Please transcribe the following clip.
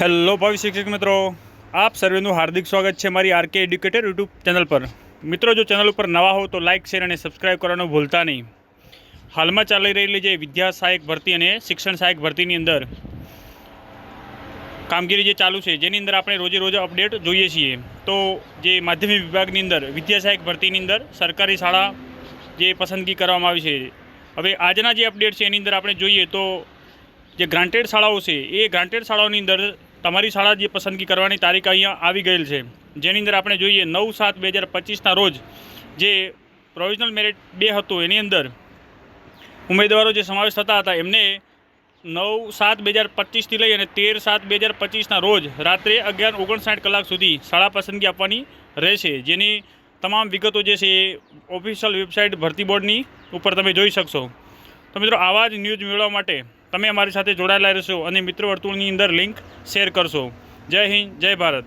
Hello ભાવિ શિક્ષક મિત્રો. આપ સર્વેનું હાર્દિક સ્વાગત છે મારી આરકે એડ્યુકેટર યુટ્યુબ ચેનલ પર. મિત્રો, જો ચેનલ ઉપર નવા હો તો લાઇક, શેર અને સબસ્ક્રાઇબ કરવાનું ભૂલતા નહીં. હાલમાં ચાલી રહેલી જે વિદ્યા સહાયક ભરતી અને શિક્ષણ સહાયક ભરતીની અંદર કામગીરી જે ચાલુ છે, જેની અંદર આપણે રોજે રોજ અપડેટ જોઈએ છીએ. તો જે માધ્યમિક વિભાગની અંદર, વિદ્યા સહાયક ભરતીની અંદર સરકારી શાળા જે પસંદગી કરવામાં આવી છે, હવે આજના જે અપડેટ છે એની અંદર આપણે જોઈએ તો જે ગ્રાન્ટેડ શાળાઓ છે, એ ગ્રાન્ટેડ શાળાઓની અંદર તમારી શાળા જે પસંદગી કરવાની તારીખ અહીંયા આવી ગયેલ છે. જેની અંદર આપણે જોઈએ નવ સાત બે હજાર પચીસના રોજ જે પ્રોવિઝનલ મેરિટ બે હતું, એની અંદર ઉમેદવારો જે સમાવેશ થતા હતા, એમને નવ સાત બે હજાર પચીસથી લઈ અને તેર સાત બે હજાર પચીસના રોજ રાત્રે અગિયાર ઓગણસાઠ કલાક સુધી શાળા પસંદગી આપવાની રહેશે. જેની તમામ વિગતો જે છે એ ઓફિશિયલ વેબસાઇટ ભરતી બોર્ડની ઉપર તમે જોઈ શકશો. તો મિત્રો, આવા જ ન્યૂઝ મેળવવા માટે તમે અમારી સાથે જોડાયેલા રહેશો અને મિત્ર વર્તુળની અંદર લિંક શેર કરશો. જય હિન્દ, જય ભારત.